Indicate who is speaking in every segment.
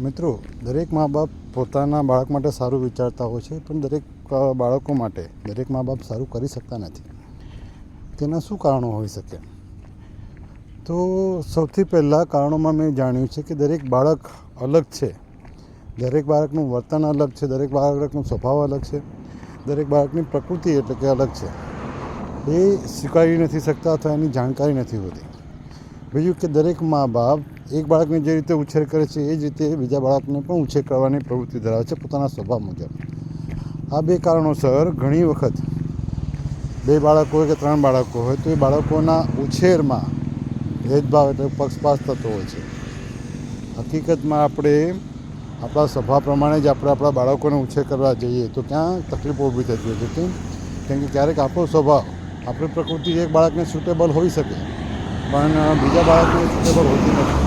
Speaker 1: મિત્રો, દરેક મા બાપ પોતાના બાળક માટે સારું વિચારતા હોય છે, પણ દરેક બાળકો માટે દરેક મા બાપ સારું કરી શકતા નથી. તેના શું કારણો હોઈ શકે? તો સૌથી પહેલાં કારણોમાં મેં જાણ્યું છે કે દરેક બાળક અલગ છે. દરેક બાળકનું વર્તન અલગ છે, દરેક બાળકનો સ્વભાવ અલગ છે, દરેક બાળકની પ્રકૃતિ એટલે કે અલગ છે. એ સ્વીકારી નથી શકતા અથવા એની જાણકારી નથી હોતી. બીજું કે દરેક મા બાપ એક બાળકને જે રીતે ઉછેર કરે છે, એ જ રીતે બીજા બાળકને પણ ઉછેર કરવાની પ્રવૃત્તિ ધરાવે છે પોતાના સ્વભાવ મુજબ. આ બે કારણોસર ઘણી વખત બે બાળકો હોય કે ત્રણ બાળકો હોય, તો એ બાળકોના ઉછેરમાં ભેદભાવ એટલે પક્ષપાત થતો હોય છે. હકીકતમાં આપણે આપણા સ્વભાવ પ્રમાણે જ આપણે આપણા બાળકોને ઉછેર કરવા જઈએ તો ત્યાં તકલીફો ઊભી થતી હોય છે. કેમ કે ક્યારેક આપણો સ્વભાવ, આપણી પ્રકૃતિ એક બાળકને સુટેબલ હોઈ શકે, પણ બીજા બાળકને સુટેબલ હોતી નથી.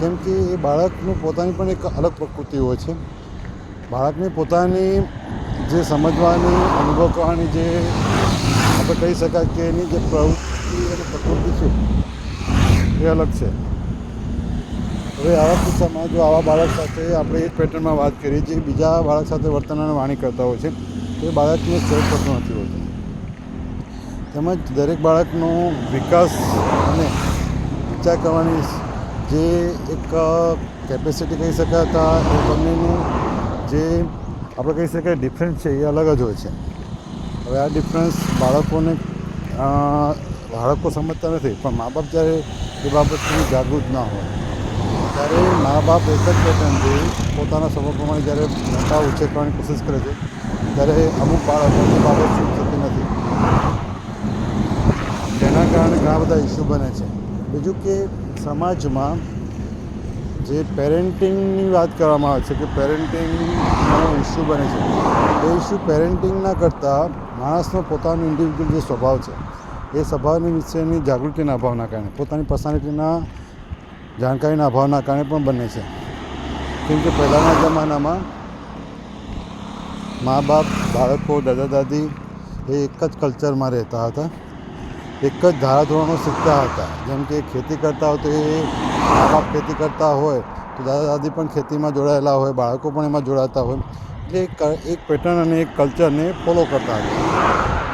Speaker 1: કેમ કે એ બાળકનું પોતાની પણ એક અલગ પ્રકૃતિ હોય છે. બાળકની પોતાની જે સમજવાની, અનુભવ કરવાની જે આપણે કહી શકાય કે એની જે પ્રવૃત્તિ અને પ્રકૃતિ છે, એ અલગ છે. હવે આવા કિસ્સામાં જો આવા બાળક સાથે આપણે એક પેટર્નમાં વાત કરીએ, જે બીજા બાળક સાથે વર્તન અને વાણી કરતા હોય છે, તો એ બાળકને સેટ થતું નથી હોતું. તેમજ દરેક બાળકનો વિકાસ અને વિચાર કરવાની જે એક કેપેસિટી કહી શકાતા એ બંનેનું જે આપણે કહી શકાય ડિફરન્સ છે એ અલગ જ હોય છે. હવે આ ડિફરન્સ બાળકોને બાળકો સમજતા નથી, પણ મા બાપ જ્યારે એ બાબતથી જાગૃત ના હોય, ત્યારે મા બાપ એક જ પેટર્નથી પોતાના સ્વભાવ પ્રમાણે જ્યારે મોટા ઉછેર કરવાની કોશિશ કરે છે, ત્યારે અમુક બાળકોની બાબત સમજતી નથી. તેના કારણે ઘણા બધા ઇસ્યુ બને છે. બીજું કે સમાજમાં જે પેરેન્ટિંગની વાત કરવામાં આવે છે કે પેરેન્ટિંગનો ઇસ્યુ બને છે, એ ઇસ્યુ પેરેન્ટિંગના કરતાં માણસનો પોતાનો ઇન્ડિવિજ્યુઅલ જે સ્વભાવ છે, એ સ્વભાવની વિશેની જાગૃતિના અભાવના કારણે, પોતાની પર્સનાલિટીના જાણકારીના અભાવના કારણે પણ બને છે. કેમ કે પહેલાંના જમાનામાં મા બાપ, બાળકો, દાદા, દાદી એ એક જ કલ્ચરમાં રહેતા હતા. એક જ ધારાધોરણો શીખતા હતા. જેમ કે ખેતી કરતા હોય તો એ મા બાપ ખેતી કરતા હોય, તો દાદા દાદી પણ ખેતીમાં જોડાયેલા હોય, બાળકો પણ એમાં જોડાતા હોય. એટલે એક પેટર્ન અને એક કલ્ચરને ફોલો કરતા હતા.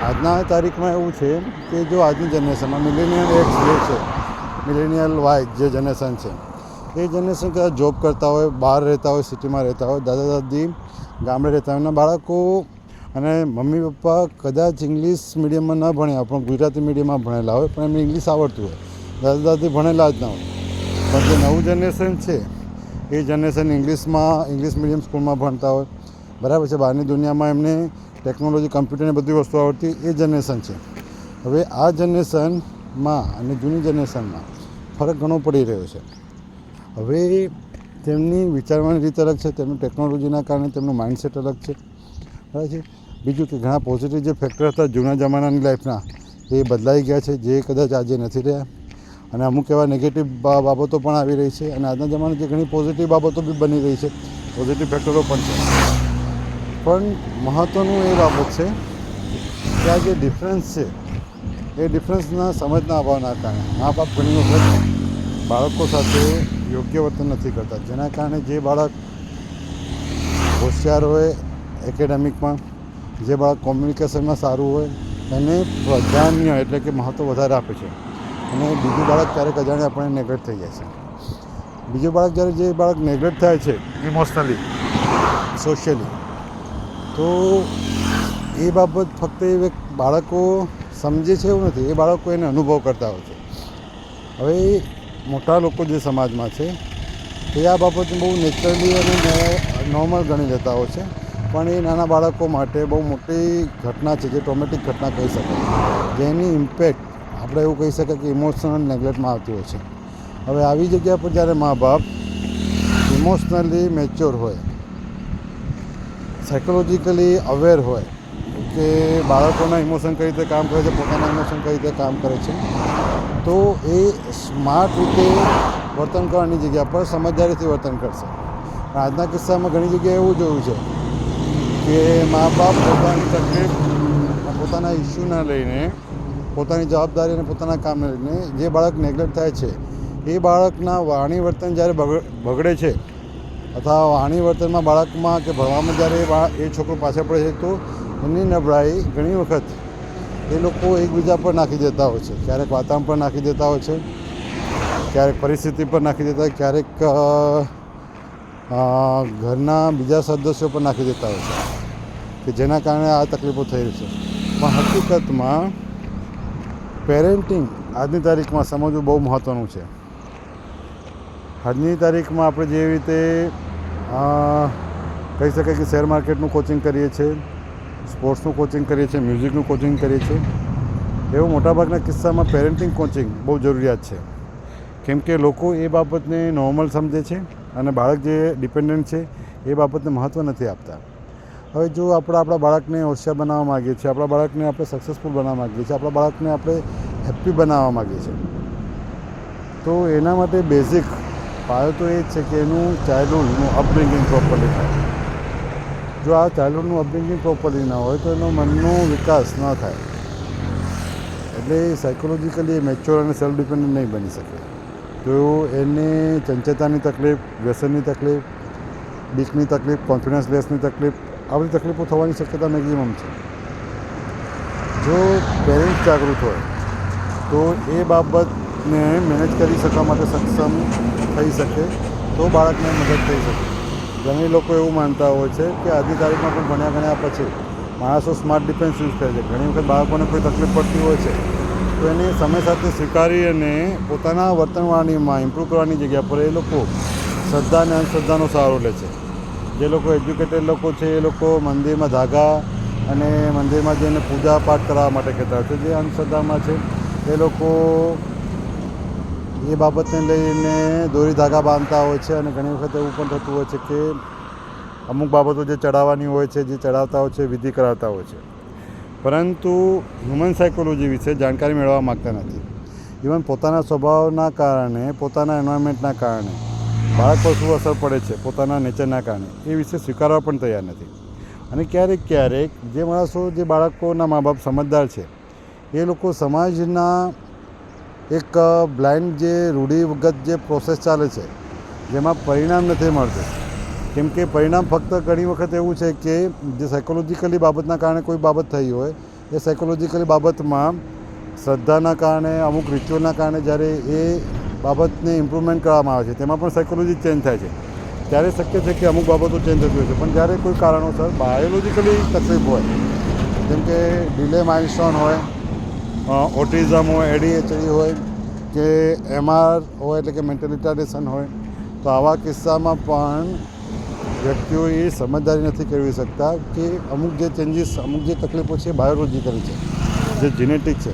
Speaker 1: આજના તારીખમાં એવું છે કે જો આજની જનરેશનમાં મિલેનિયલ એક્સ જે છે મિલેનિયલ વાય જે જનરેશન છે, એ જનરેશન કદાચ જોબ કરતા હોય, બહાર રહેતા હોય સિટીમાં રહેતા હોય, દાદા દાદી ગામડે રહેતા હોય, એમના બાળકો અને મમ્મી પપ્પા કદાચ ઇંગ્લિશ મીડિયમમાં ન ભણ્યા પણ ગુજરાતી મીડિયમમાં ભણેલા હોય, પણ એમને ઇંગ્લિશ આવડતું હોય. દાદા દાદી ભણેલા જ ના હોય. પણ જે નવું જનરેશન છે, એ જનરેશન ઇંગ્લિશમાં, ઇંગ્લિશ મીડિયમ સ્કૂલમાં ભણતા હોય. બરાબર છે, બહારની દુનિયામાં એમને ટેકનોલોજી કમ્પ્યુટરની બધી વસ્તુ આવડતી એ જનરેશન છે. હવે આ જનરેશનમાં અને જૂની જનરેશનમાં ફરક ઘણો પડી રહ્યો છે. હવે તેમની વિચારવાની રીત અલગ છે, તેમનું ટેકનોલોજીના કારણે તેમનું માઇન્ડસેટ અલગ છે. બરાબર છે? બીજું કે ઘણા પોઝિટિવ જે ફેક્ટર હતા જૂના જમાનાની લાઈફના એ બદલાઈ ગયા છે, જે કદાચ આજે નથી રહ્યા. અને અમુક એવા નેગેટિવ બાબતો પણ આવી રહી છે અને આજના જમાનામાં જે ઘણી પોઝિટિવ બાબતો બી બની રહી છે. પોઝિટિવ ફેક્ટરો પણ છે. પણ મહત્ત્વનું એ બાબત છે કે આ જે ડિફરન્સ છે, એ ડિફરન્સના સમજના અભાવના કારણે મા બાપ ઘણી વખત બાળકો સાથે યોગ્ય વર્તન નથી કરતા. જેના કારણે જે બાળક હોશિયાર હોય એકેડેમિકમાં જે બાળક કોમ્યુનિકેશનમાં સારું હોય એને પ્રાધાન્ય એટલે કે મહત્ત્વ વધારે આપે છે. અને બીજું બાળક ક્યારેક અજાણે આપણને નેગ્લેક્ટ થઈ જાય છે. બીજું બાળક જ્યારે જે બાળક નેગ્લેક્ટ થાય છે ઇમોશનલી સોશિયલી તો એ બાબત ફક્ત એ બાળકો સમજે છે એવું નથી. એ બાળકો એને અનુભવ કરતા હોય છે. હવે મોટા લોકો જે સમાજમાં છે, એ આ બાબતને બહુ નેચરલી અને નોર્મલ ગણી લેતા હોય છે. પણ એ નાના બાળકો માટે બહુ મોટી ઘટના છે, જે ટ્રોમેટિક ઘટના કહી શકાય. જેની ઇમ્પેક્ટ આપણે એવું કહી શકાય કે ઇમોશનલ નેગ્લેક્ટમાં આવતી હોય છે. હવે આવી જગ્યા પર જ્યારે મા બાપ ઇમોશનલી મેચ્યોર હોય સાયકોલોજીકલી અવેર હોય, કે બાળકોના ઇમોશન કઈ રીતે કામ કરે છે, પોતાના ઇમોશન કઈ રીતે કામ કરે છે, તો એ સ્માર્ટ રીતે વર્તન કરવાની જગ્યા પર સમજદારીથી વર્તન કરશે. આજના કિસ્સામાં ઘણી જગ્યાએ એવું જોયું છે કે મા બાપ પોતાની તકલીફ પોતાના ઇસ્યુના લઈને, પોતાની જવાબદારી અને પોતાના કામને લઈને જે બાળક નેગ્લેક્ટ થાય છે, એ બાળકના વાણી વર્તન જ્યારે બગડ છે, અથવા વાણી વર્તનમાં બાળકમાં કે ભણવામાં જ્યારે એ છોકરો પાછળ પડે છે, તો એની નબળાઈ ઘણી વખત એ લોકો એકબીજા પર નાખી દેતા હોય છે. ક્યારેક વાતાવરણ પર નાખી દેતા હોય છે, ક્યારેક પરિસ્થિતિ પર નાખી દેતા હોય, ક્યારેક ઘરના બીજા સદસ્યો પર નાખી દેતા હોય છે. કે જેના કારણે આ તકલીફો થઈ રહી છે. પણ હકીકતમાં પેરેન્ટિંગ આજની તારીખમાં સમજવું બહુ મહત્ત્વનું છે. આજની તારીખમાં આપણે જેવી રીતે કહી શકાય કે શેર માર્કેટનું કોચિંગ કરીએ છીએ, સ્પોર્ટ્સનું કોચિંગ કરીએ છીએ, મ્યુઝિકનું કોચિંગ કરીએ છીએ. એવું મોટાભાગના કિસ્સામાં પેરેન્ટિંગ કોચિંગ બહુ જરૂરિયાત છે. કેમ કે લોકો એ બાબતને નોર્મલ સમજે છે અને બાળક જે ડિપેન્ડન્ટ છે એ બાબતને મહત્ત્વ નથી આપતા. હવે જો આપણે આપણા બાળકને હોશિયાર બનાવવા માગીએ છીએ, આપણા બાળકને આપણે સક્સેસફુલ બનાવવા માગીએ છીએ, આપણા બાળકને આપણે હેપ્પી બનાવવા માગીએ છીએ. તો એના માટે બેઝિક પાયો તો એ જ છે કે એનું ચાઇલ્ડહુડનું અપબ્રિંગિંગ પ્રોપરલી થાય. જો આ ચાઇલ્ડહુડનું અપબ્રિંગિંગ પ્રોપરલી ના હોય તો એનો મનનો વિકાસ ન થાય. એટલે સાયકોલોજીકલી મેચ્યોર અને સેલ્ફ ડિપેન્ડન્ટ નહીં બની શકે. તો એને ચંચળતાની તકલીફ, વ્યસનની તકલીફ, બીકની તકલીફ કોન્ફિડન્સ લેસની તકલીફ આ બધી તકલીફો થવાની શક્યતા મેક્ઝિમમ છે. જો પેરેન્ટ્સ જાગૃત હોય, તો એ બાબતને મેનેજ કરી શકવા માટે સક્ષમ થઈ શકે, તો બાળકને મદદ થઈ શકે. ઘણી લોકો એવું માનતા હોય છે કે આજની તારીખમાં પણ ભણ્યા ગણ્યા પછી માણસો સ્માર્ટ ડિફેન્સ યુઝ કરે છે. ઘણી વખત બાળકોને કોઈ તકલીફ પડતી હોય છે, તો એને સમય સાથે સ્વીકારી અને પોતાના વર્તનવાણીમાં ઇમ્પ્રૂવ કરવાની જગ્યા પર એ લોકો શ્રદ્ધા અને અંધશ્રદ્ધાનો સહારો લે છે. જે લોકો એજ્યુકેટેડ લોકો છે, એ લોકો મંદિરમાં ધાગા અને મંદિરમાં જઈને પૂજા પાઠ કરવા માટે કહેતા હોય છે જે અંધશ્રદ્ધામાં છે, એ લોકો એ બાબતને લઈને દોરી ધાગા બાંધતા હોય છે અને ઘણી વખત એવું પણ થતું હોય છે કે અમુક બાબતો જે ચડાવવાની હોય છે, જે ચડાવતા હોય છે, વિધિ કરાવતા હોય છે. પરંતુ હ્યુમન સાયકોલોજી વિશે જાણકારી મેળવવા માગતા નથી. ઇવન પોતાના સ્વભાવના કારણે, પોતાના એન્વાયરમેન્ટના કારણે બાળક પર શું અસર પડે છે, પોતાના નેચરના કારણે, એ વિશે સ્વીકારવા પણ તૈયાર નથી. અને ક્યારેક ક્યારેક જે માણસો, જે બાળકોના મા બાપ સમજદાર છે, એ લોકો સમાજના એક બ્લાઇન્ડ જે રૂઢિગત જે પ્રોસેસ ચાલે છે, જેમાં પરિણામ નથી મળતું. કેમ કે પરિણામ ફક્ત ઘણી વખત એવું છે કે, જે સાયકોલોજીકલી બાબતના કારણે કોઈ બાબત થઈ હોય, એ સાયકોલોજીકલી બાબતમાં શ્રદ્ધાના કારણે, અમુક રિચ્યુઅલના કારણે જ્યારે એ બાબતને ઇમ્પ્રુવમેન્ટ કરવામાં આવે છે. તેમાં પણ સાયકોલોજી ચેન્જ થાય છે. ત્યારે શક્ય છે કે અમુક બાબતો ચેન્જ થતી હોય છે. પણ જ્યારે કોઈ કારણોસર બાયોલોજીકલી તકલીફ હોય, જેમ કે ડિલે માઇલસ્ટોન હોય ઓટિઝમ હોય એડીએચડી હોય, કે એમઆર હોય એટલે કે મેન્ટલ રિટાર્ડેશન હોય, તો આવા કિસ્સામાં પણ વ્યક્તિઓ એ સમજદારી નથી કરવી શકતા કે અમુક જે ચેન્જીસ અમુક જે તકલીફો છે બાયોલોજીકલી છે. જે જીનેટિક છે.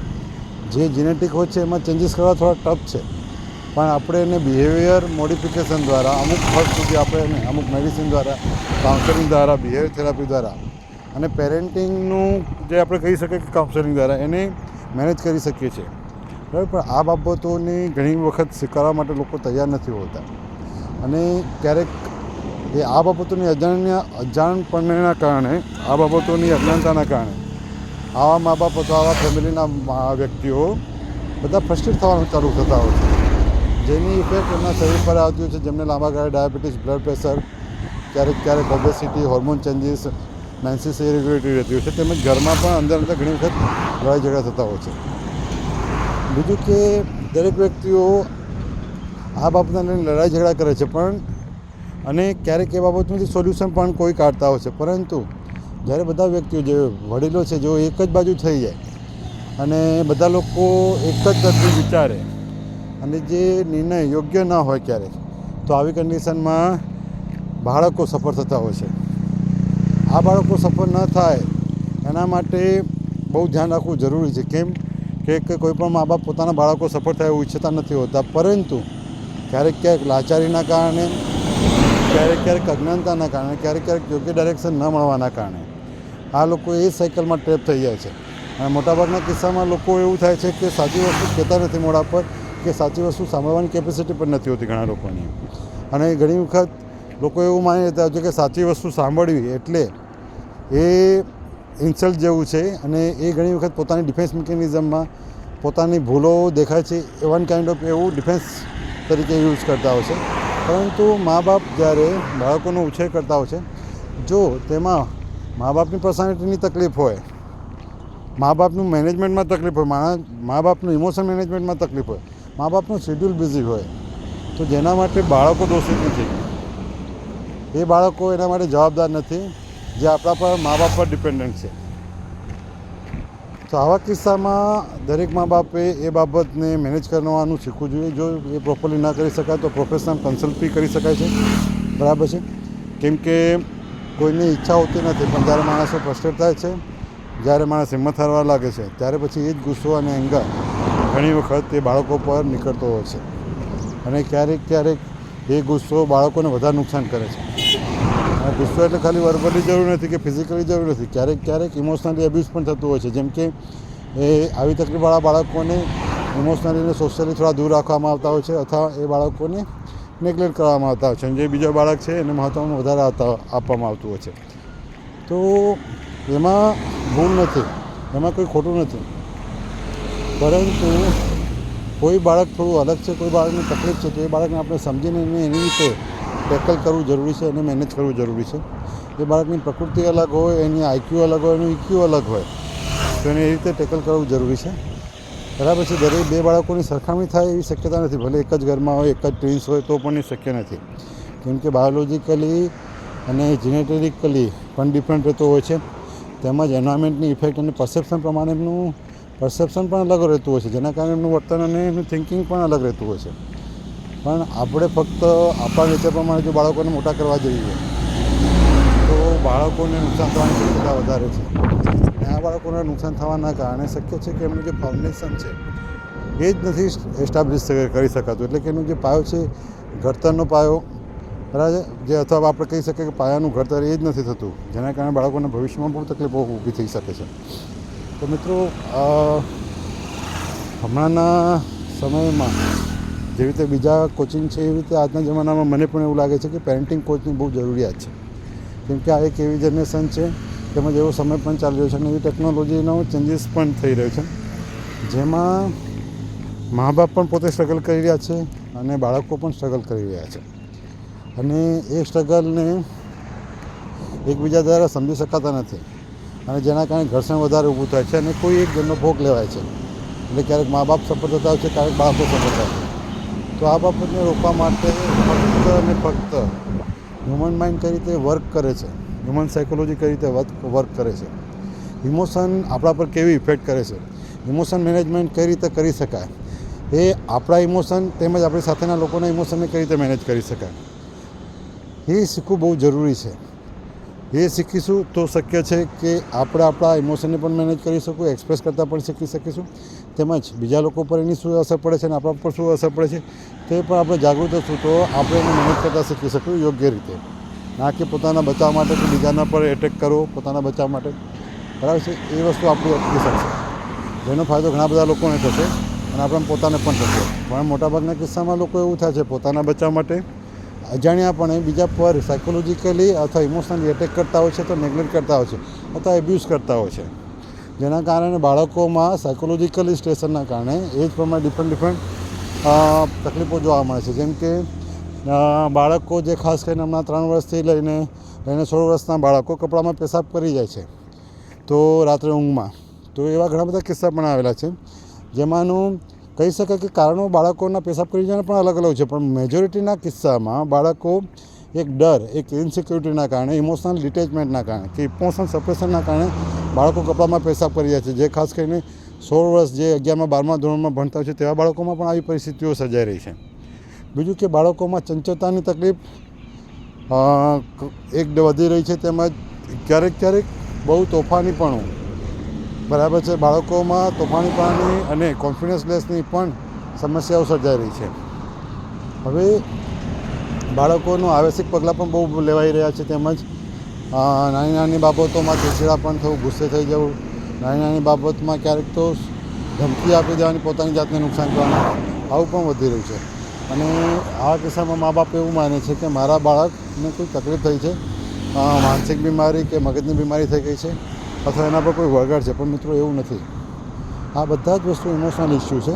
Speaker 1: જે જીનેટિક હોય છે, એમાં ચેન્જીસ કરવા થોડા ટફ છે. પણ આપણે એને બિહેવિયર મોડિફિકેશન દ્વારા, અમુક હદ સુધી આપણે એને, અમુક મેડિસિન દ્વારા કાઉન્સેલિંગ દ્વારા બિહેવિયર થેરાપી દ્વારા અને પેરેન્ટિંગનું જે આપણે કહી શકીએ કે કાઉન્સેલિંગ દ્વારા એને મેનેજ કરી શકીએ છીએ. બરાબર? પણ આ બાબતોની ઘણી વખત સ્વીકારવા માટે લોકો તૈયાર નથી હોતા. અને ક્યારેક એ આ બાબતોની અજાણ્ય, અજાણપણના કારણે, આ બાબતોની અજ્ઞાનતાના કારણે આવા મા બાપ અથવા આવા ફેમિલીના વ્યક્તિઓ બધા ફ્રસ્ટ્રેટ થવાનું ચાલુ થતા હોય છે. જેની ઇફેક્ટ એમના શરીર પર આવતી હોય છે, જેમને લાંબા ગાળે ડાયાબિટીસ, બ્લડ પ્રેશર, ક્યારેક ક્યારેક obesity hormone changes menses irregulatory રહેતી હોય છે. તેમજ ઘરમાં પણ અંદર અંદર ઘણી વખત લડાઈ ઝઘડા થતા હોય છે. બીજું કે દરેક વ્યક્તિઓ આ બાબતને લડાઈ ઝઘડા કરે છે, પણ અને ક્યારેક એ બાબતમાંથી સોલ્યુશન પણ કોઈ કાઢતા હોય છે. પરંતુ જ્યારે બધા વ્યક્તિઓ, જે વડીલો છે, જેઓ એક જ બાજુ થઈ જાય અને બધા લોકો એક જ તરફી વિચારે અને જે નિર્ણય યોગ્ય ન હોય ક્યારેક તો આવી કન્ડિશનમાં બાળકો સફળ થતા હોય છે. આ બાળકો સફળ ન થાય, એના માટે બહુ ધ્યાન રાખવું જરૂરી છે. કેમ કે કોઈ મા બાપ પોતાના બાળકો સફળ થાય એવું ઈચ્છતા નથી હોતા, પરંતુ ક્યારેક ક્યારેક લાચારીના કારણે, ક્યારેક ક્યારેક અજ્ઞાનતાના કારણે, ક્યારેક ક્યારેક યોગ્ય ડાયરેક્શન ન મળવાના કારણે આ લોકો એ સાયકલમાં ટ્રેપ થઈ જાય છે. અને મોટાભાગના કિસ્સામાં લોકો એવું થાય છે કે સાચી વસ્તુ કહેતા નથી મોડા પર કે સાચી વસ્તુ સાંભળવાની કેપેસિટી પણ નથી હોતી ઘણા લોકોની. અને ઘણી વખત લોકો એવું માની લેતા છે કે સાચી વસ્તુ સાંભળવી એટલે એ ઇન્સલ્ટ જેવું છે અને એ ઘણી વખત પોતાની ડિફેન્સ મિકેનિઝમમાં પોતાની ભૂલો દેખાય છે, એવન કાઇન્ડ ઓફ એવું ડિફેન્સ તરીકે યુઝ કરતા હોય છે. પરંતુ મા બાપ જ્યારે બાળકોનો ઉછેર કરતા હોય છે, જો તેમાં મા બાપની પર્સનાલિટીની તકલીફ હોય, મા બાપનું મેનેજમેન્ટમાં તકલીફ હોય મા બાપનું ઇમોશન મેનેજમેન્ટમાં તકલીફ હોય મા બાપનું શેડ્યુલ બિઝી હોય, તો જેના માટે બાળકો દોષિત નથી. એ બાળકો એના માટે જવાબદાર નથી, જે આપણા પર મા બાપ પર ડિપેન્ડન્ટ છે. તો આવા કિસ્સામાં દરેક મા બાપે એ બાબતને મેનેજ કરવાનું શીખવું જોઈએ. જો એ પ્રોપરલી ના કરી શકાય, તો પ્રોફેશનલ કન્સલ્ટ બી કરી શકાય છે. બરાબર છે? કેમ કે કોઈની ઈચ્છા હોતી નથી, પણ જ્યારે માણસો ફ્રસ્ટ્રેટ થાય છે, જ્યારે માણસ હિંમત હારવા લાગે છે, ત્યારે પછી એ જ ગુસ્સો અને એંગર ઘણી વખત એ બાળકો પર નીકળતો હોય છે. અને ક્યારેક ક્યારેક એ ગુસ્સો બાળકોને વધારે નુકસાન કરે છે. અને ગુસ્સો એટલે ખાલી વર્બલી જરૂર નથી કે ફિઝિકલી જરૂર નથી. ક્યારેક ક્યારેક ઇમોશનલી એબ્યુઝ પણ થતું હોય છે. જેમ કે એ આવી તકલીફવાળા બાળકોને ઇમોશનલી અને સોશિયલી થોડા દૂર રાખવામાં આવતા હોય છે અથવા એ બાળકોને નેગ્લેક્ટ કરવામાં આવતા હોય છે. અને જે બીજો બાળક છે એને મહત્ત્વમાં વધારે આવતા આપવામાં આવતું હોય છે. તો એમાં ભૂલ નથી. એમાં કોઈ ખોટું નથી. પરંતુ કોઈ બાળક થોડું અલગ છે, કોઈ બાળકની તકલીફ છે, તો એ બાળકને આપણે સમજીને એને એની રીતે ટેકલ કરવું જરૂરી છે અને મેનેજ કરવું જરૂરી છે. એ બાળકની પ્રકૃતિ અલગ હોય, એની આઈક્યુ અલગ હોય, એનું ઇક્યુ અલગ હોય, તો એને એ રીતે ટેકલ કરવું જરૂરી છે. બરાબર છે, દરેક બે બાળકોની સરખામણી થાય એવી શક્યતા નથી, ભલે એક જ ઘરમાં હોય, એક જ ટ્વિન્સ હોય, તો પણ એ શક્ય નથી. કેમ કે બાયોલોજિકલી અને જીનેટિકલી પણ ડિફરન્ટ રહેતો હોય છે. તેમજ એન્વાયરમેન્ટની ઇફેક્ટ અને પરસેપ્શન પ્રમાણે એમનું પરસેપ્શન પણ અલગ રહેતું હોય છે. જેના કારણે એમનું વર્તન અને એમનું થિંકિંગ પણ અલગ રહેતું હોય છે. પણ આપણે ફક્ત આપણા નેચર પ્રમાણે જો બાળકોને મોટા કરવા જઈએ, તો બાળકોને નુકસાન થવાની શક્યતા વધારે છે. અને આ બાળકોને નુકસાન થવાના કારણે શક્ય છે કે એમનું જે ફાઉન્ડેશન છે, એ જ નથી એસ્ટાબ્લિશ કરી શકાતું. એટલે કે એનું જે પાયો છે, ઘડતરનો પાયો, બરાબર? જે અથવા આપણે કહી શકીએ કે પાયાનું ઘડતર એ જ નથી થતું. જેના કારણે બાળકોને ભવિષ્યમાં બહુ તકલીફો ઊભી થઈ શકે છે. તો મિત્રો હમણાંના સમયમાં જેવી રીતે બીજા કોચિંગ છે એવી રીતે આજના જમાનામાં મને પણ એવું લાગે છે કે પેરેન્ટિંગ કોચની બહુ જરૂરિયાત છે. કેમ કે આ એક એવી જનરેશન છે, તેમજ એવો સમય પણ ચાલી રહ્યો છે અને એવી ટેકનોલોજીનો ચેન્જીસ પણ થઈ રહ્યો છે. જેમાં મા બાપ પણ પોતે સ્ટ્રગલ કરી રહ્યા છે અને બાળકો પણ સ્ટ્રગલ કરી રહ્યા છે. અને એ સ્ટ્રગલને એકબીજા દ્વારા સમજી શકાતા નથી. અને જેના કારણે ઘર્ષણ વધારે ઊભું થાય છે અને કોઈ એક જણનો ભોગ લેવાય છે. એટલે ક્યારેક મા બાપ સફળ થતા હોય છે, ક્યારેક બાળકો સફળ થાય છે. તો આ બાબતને રોકવા માટે ફક્ત અને ફક્ત હ્યુમન માઇન્ડ કઈ રીતે વર્ક કરે છે હ્યુમન સાયકોલોજી કઈ રીતે વર્ક કરે છે. ઇમોશન આપણા પર કેવી ઇફેક્ટ કરે છે? ઇમોશન મેનેજમેન્ટ કઈ રીતે કરી શકાય? એ આપણા ઇમોશન તેમજ આપણી સાથેના લોકોના ઇમોશનને કઈ રીતે મેનેજ કરી શકાય? એ શીખવું બહુ જરૂરી છે. એ શીખીશું તો શક્ય છે કે આપણે આપણા ઇમોશનને પણ મેનેજ કરી શકું એક્સપ્રેસ કરતાં પણ શીખી શકીશું. તેમજ બીજા લોકો પર એની શું અસર પડે છે અને આપણા પર શું અસર પડે છે, તે પણ આપણે જાગૃત હશું તો આપણે એને મેનેજ કરતાં શીખી શકું યોગ્ય રીતે. ના કે પોતાના બચાવ માટે કે બીજાના પર એટેક કરવો પોતાના બચાવ માટે. બરાબર છે? એ વસ્તુ આપણે અટકી શકશે જેનો ફાયદો ઘણા બધા લોકોને થશે અને આપણને પોતાને પણ થશે. પણ મોટાભાગના કિસ્સામાં લોકો એવું થાય છે પોતાના બચાવ માટે અજાણ્યાપણે બીજા પર સાયકોલોજીકલી અથવા ઇમોશનલી એટેક કરતા હોય છે તો નેગ્લેક્ટ કરતા હોય છે અથવા એબ્યુઝ કરતા હોય છે. જેના કારણે બાળકોમાં સાયકોલોજીકલી સ્ટેશનના કારણે એ જ પ્રમાણે ડિફરન્ટ ડિફરન્ટ તકલીફો જોવા મળે છે. જેમ કે બાળકો જે ખાસ કરીને હમણાં ત્રણ વર્ષથી લઈને લઈને સોળ વર્ષના બાળકો કપડામાં પેશાબ કરી જાય છે. તો રાત્રે ઊંઘમાં. તો એવા ઘણા બધા કિસ્સા પણ આવેલા છે. જેમાંનું કહી શકાય કે કારણો બાળકોના પેશાબ કરી જવાના પણ અલગ અલગ છે. પણ મેજોરિટીના કિસ્સામાં બાળકો એક ડર, એક ઇન્સિક્યુરિટીના કારણે ઇમોશનલ ડિટેચમેન્ટના કારણે કે ઇમોશનલ સપ્રેશનના કારણે બાળકો કપડામાં પેશાબ કરી જાય છે. જે ખાસ કરીને સોળ વર્ષ જે અગિયારમાં, બારમા ધોરણમાં ભણતા હોય છે તેવા બાળકોમાં પણ આવી પરિસ્થિતિઓ સર્જાઈ રહી છે. બીજું કે બાળકોમાં ચંચળતાની તકલીફ એક વધી રહી છે. તેમજ ક્યારેક ક્યારેક બહુ તોફાનીપણું બરાબર છે. બાળકોમાં તોફાનીપણાની અને કોન્ફિડન્સ લેસની પણ સમસ્યાઓ સર્જાઈ રહી છે. હવે બાળકોનું આવેશિક પગલાં પણ બહુ લેવાઈ રહ્યા છે તેમજ નાની નાની બાબતોમાં ચીડચીડા પણ થવું, ગુસ્સે થઈ જવું, નાની નાની બાબતમાં ક્યારેક તો ધમકી આપી દેવાની, પોતાની જાતને નુકસાન કરવાનું, આવું પણ વધી રહ્યું છે. અને આ કિસ્સામાં મા બાપ એવું માને છે કે મારા બાળકને કોઈ તકલીફ થઈ છે માનસિક બીમારી કે મગજની બીમારી થઈ ગઈ છે અથવા એના પર કોઈ વળગાડ છે, પણ મિત્રો એવું નથી. આ બધા જ વસ્તુ ઇમોશનલ ઇસ્યુ છે.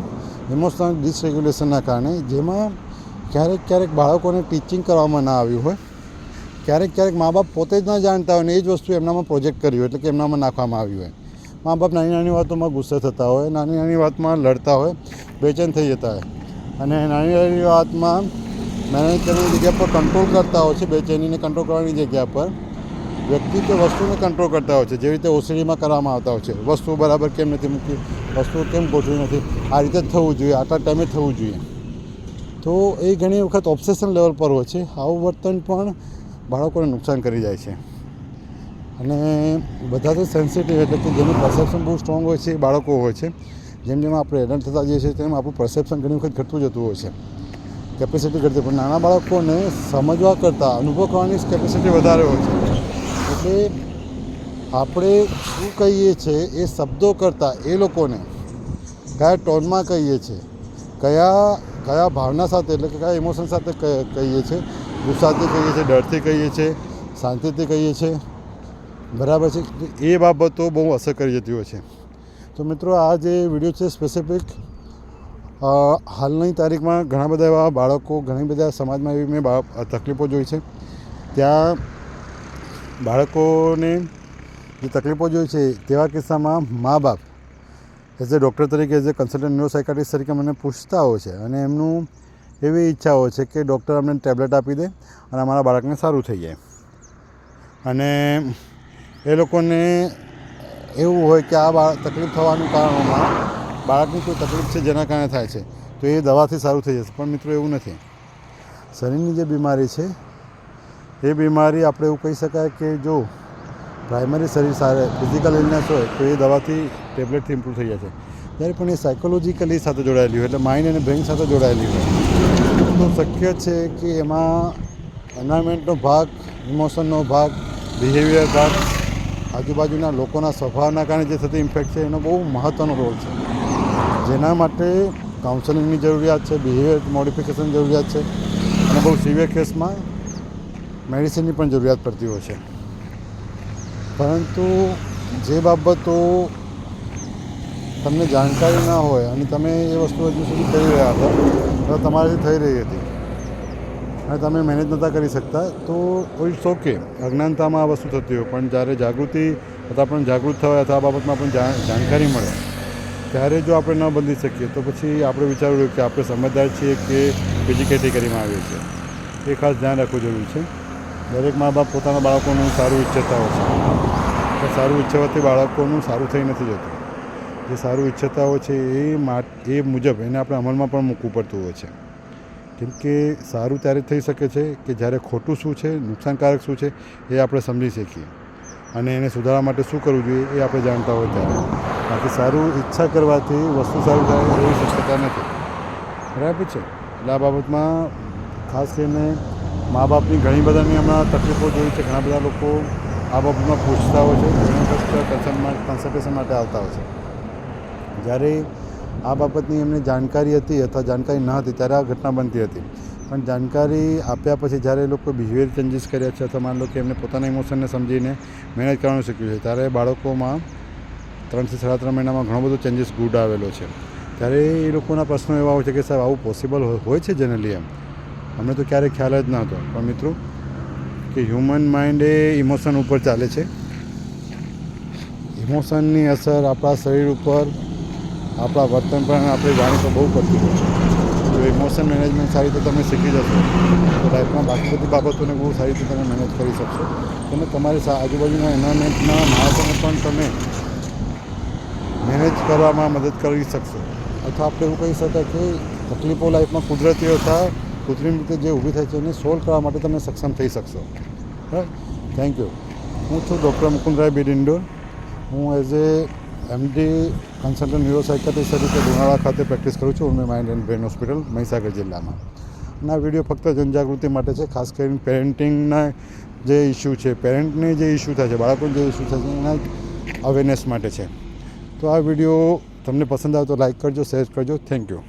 Speaker 1: ઇમોશનલ ડિસરેગ્યુલેશનના કારણે જેમાં ક્યારેક ક્યારેક બાળકોને ટીચિંગ કરવામાં ના આવ્યું હોય, ક્યારેક ક્યારેક મા બાપ પોતે જ ન જાણતા હોય ને એ જ વસ્તુ એમનામાં પ્રોજેક્ટ કર્યું એટલે કે એમનામાં નાખવામાં આવ્યું હોય. મા બાપ નાની નાની વાતોમાં ગુસ્સે થતા હોય, નાની નાની વાતમાં લડતા હોય, બેચેન થઈ જતા હોય. અને નાની નાની વાતમાં મેનેજ કરવાની જગ્યા પર કંટ્રોલ કરતા હોય છે બેચેનીને કંટ્રોલ કરવાની જગ્યા પર. વ્યક્તિ કે વસ્તુને કંટ્રોલ કરતા હોય છે, જેવી રીતે ઓસડીમાં કરવામાં આવતા હોય છે. વસ્તુ બરાબર કેમ નથી મૂકી વસ્તુ કેમ ગોઠવી નથી? આ રીતે થવું જોઈએ, આટલા ટાઈમે થવું જોઈએ. તો એ ઘણી વખત ઓબ્સેશન લેવલ પર હોય છે. આવું વર્તન પણ બાળકોને નુકસાન કરી જાય છે. અને બધા તો સેન્સિટિવ એટલે કે જેનું પરસેપ્શન બહુ સ્ટ્રોંગ હોય છે એ બાળકો હોય છે. જેમ જેમ આપણે એડલ્ટ થતા જઈએ છીએ, તેમ આપણું પરસેપ્શન ઘણી વખત ઘટતું જતું હોય છે. કેપેસિટી ઘટતી પણ નાના બાળકોને સમજવા કરતાં, અનુભવ કરવાની કેપેસિટી વધારે હોય છે. એટલે આપણે શું કહીએ છીએ એ શબ્દો કરતાં એ લોકોને કયા ટોનમાં કહીએ છીએ કયા કયા ભાવના સાથે એટલે કે કયા ઇમોશન સાથે કહીએ છીએ ગુસ્સાથી કહીએ છીએ ડરથી કહીએ છીએ શાંતિથી કહીએ છીએ બરાબર છે? એ બાબતો બહુ અસર કરી જતી હોય છે. તો મિત્રો આ જે વીડિયો છે સ્પેસિફિક હાલની તારીખમાં ઘણા બધા એવા બાળકો, ઘણી બધા સમાજમાં એવી મેં તકલીફો જોઈ છે. ત્યાં બાળકોને જે તકલીફો જોઈ છે તેવા કિસ્સામાં મા બાપ એઝ એ ડૉક્ટર તરીકે એઝ એ કન્સલ્ટન્ટ ન્યુરોસાયકાટિસ્ટ તરીકે મને પૂછતા હોય છે અને એમનું એવી ઈચ્છાઓ છે કે ડૉક્ટર અમને ટેબ્લેટ આપી દે અને અમારા બાળકને સારું થઈ જાય. અને એ લોકોને એવું હોય કે આ બાળક તકલીફ થવાનું કારણોમાં બાળકની કોઈ તકલીફ છે જેના કારણે થાય છે, તો એ દવાથી સારું થઈ જશે. પણ મિત્રો, એવું નથી. શરીરની જે બીમારી છે એ બીમારી આપણે એવું કહી શકાય કે જો પ્રાઇમરી શરીર સારે ફિઝિકલ ઇલનેસ હોય, તો એ દવાથી ટેબ્લેટથી ઇમ્પ્રૂવ થઈ જાય છે. ત્યારે પણ એ સાયકોલોજીકલી સાથે જોડાયેલી હોય, એટલે માઇન્ડ અને બ્રેન સાથે જોડાયેલી હોય. તો શક્ય છે કે એમાં એન્વાયરમેન્ટનો ભાગ ઇમોશનનો ભાગ બિહેવિયર ભાગ, આજુબાજુના લોકોના સ્વભાવના કારણે જે થતી ઇમ્પેક્ટ છે, એનો બહુ મહત્ત્વનો રોલ છે. જેના માટે કાઉન્સેલિંગની જરૂરિયાત છે બિહેવિયર મોડિફિકેશન જરૂરિયાત છે, અને બહુ સિવિયર કેસમાં મેડિસિનની પણ જરૂરિયાત પડતી હોય છે. પરંતુ જે બાબતો તમને જાણકારી ના હોય અને તમે એ વસ્તુ હજુ સુધી કરી રહ્યા હતા, તો તમારાથી થઈ રહી હતી. અને તમે મેનેજ નહોતા કરી શકતા, તો ઇટ્સ ઓકે. અજ્ઞાનતામાં આ વસ્તુ થતી હોય, પણ જ્યારે જાગૃતિ અથવા પણ જાગૃત થવાય અથવા આ બાબતમાં પણ જાણકારી મળે, ત્યારે જો આપણે ન બદલી શકીએ, તો પછી આપણે વિચારવું કે આપણે સમજદાર છીએ કે બીજી કેટેગરીમાં આવીએ છીએ. એ ખાસ ધ્યાન રાખવું જરૂરી છે. દરેક મા બાપ પોતાના બાળકોનું સારું ઈચ્છતા હોય છે. પણ સારું ઈચ્છવાથી બાળકોનું સારું થઈ નથી જતું. જે સારું ઈચ્છતા હોય છે એ એ મુજબ એને આપણે અમલમાં પણ મૂકવું પડતું હોય છે. કેમ કે સારું ત્યારે થઈ શકે છે કે જ્યારે ખોટું શું છે, નુકસાનકારક શું છે, એ આપણે સમજી શકીએ. અને એને સુધારવા માટે શું કરવું જોઈએ એ આપણે જાણતા હોય ત્યારે. બાકી સારું ઈચ્છા કરવાથી વસ્તુ સારું થાય એવી શક્યતા નથી. બરાબર છે? એટલે આ બાબતમાં ખાસ કરીને મા બાપની ઘણી બધાની હમણાં તકલીફો જોઈ છે. ઘણા બધા લોકો આ બાબતમાં પૂછતા હોય છે. ઘણી કન્સલ્ટેશન માટે આવતા હોય છે. જ્યારે આ બાબતની એમને જાણકારી હતી અથવા જાણકારી ન હતી ત્યારે આ ઘટના બનતી હતી. પણ જાણકારી આપ્યા પછી જ્યારે એ લોકો બિહેવિયર ચેન્જીસ કર્યા છે અથવા માની લો કે એમને પોતાના ઇમોશનને સમજીને મેનેજ કરવાનું શીખ્યું છે, ત્યારે બાળકોમાં ત્રણથી સાડા ત્રણ મહિનામાં ઘણો બધો ચેન્જીસ ગુડ આવેલો છે. ત્યારે એ લોકોના પ્રશ્નો એવા હોય છે કે સાહેબ, આવું પોસિબલ હોય છે જનરલી એમ? અમને તો ક્યારેય ખ્યાલ જ નહોતો હતો. પણ મિત્રો, કે હ્યુમન માઇન્ડ એ ઇમોશન ઉપર ચાલે છે. ઇમોશનની અસર આપણા શરીર ઉપર, આપણા વર્તન પર આપણે વાણી પર બહુ પડતી હોય છે. જો ઇમોશન મેનેજમેન્ટ સારી રીતે તમે શીખી જશો. તો લાઈફમાં બાકી બધી બાબતોને બહુ સારી રીતે તમે મેનેજ કરી શકશો. તમે તમારી આજુબાજુના એન્વાયરમેન્ટના માણસોને પણ તમે મેનેજ કરવામાં મદદ કરી શકશો. અથવા આપણે એવું કહી શકાય કે તકલીફો લાઈફમાં કુદરતી અથવા કૃત્રિમ રીતે જે ઊભી થાય છે એને સોલ્વ કરવા માટે તમે સક્ષમ થઈ શકશો. બરાબર થેન્ક યુ હું છું ડૉક્ટર મુકુંદરાય બી ડિંડોર હું as a MD consultant neuropsychiatrist તરીકે લુણાવાડા ખાતે પ્રેક્ટિસ કરું છું ઉમે mind and brain hospital Mahisagar જિલ્લામાં. અને આ વીડિયો ફક્ત જનજાગૃતિ માટે છે, ખાસ કરીને પેરેન્ટિંગના જે ઇસ્યુ છે પેરેન્ટને જે ઇસ્યુ થાય છે, બાળકોને જે ઇસ્યુ થાય છે, એના અવેરનેસ માટે છે. તો આ વીડિયો તમને પસંદ આવે તો લાઇક કરજો શેર કરજો. Thank you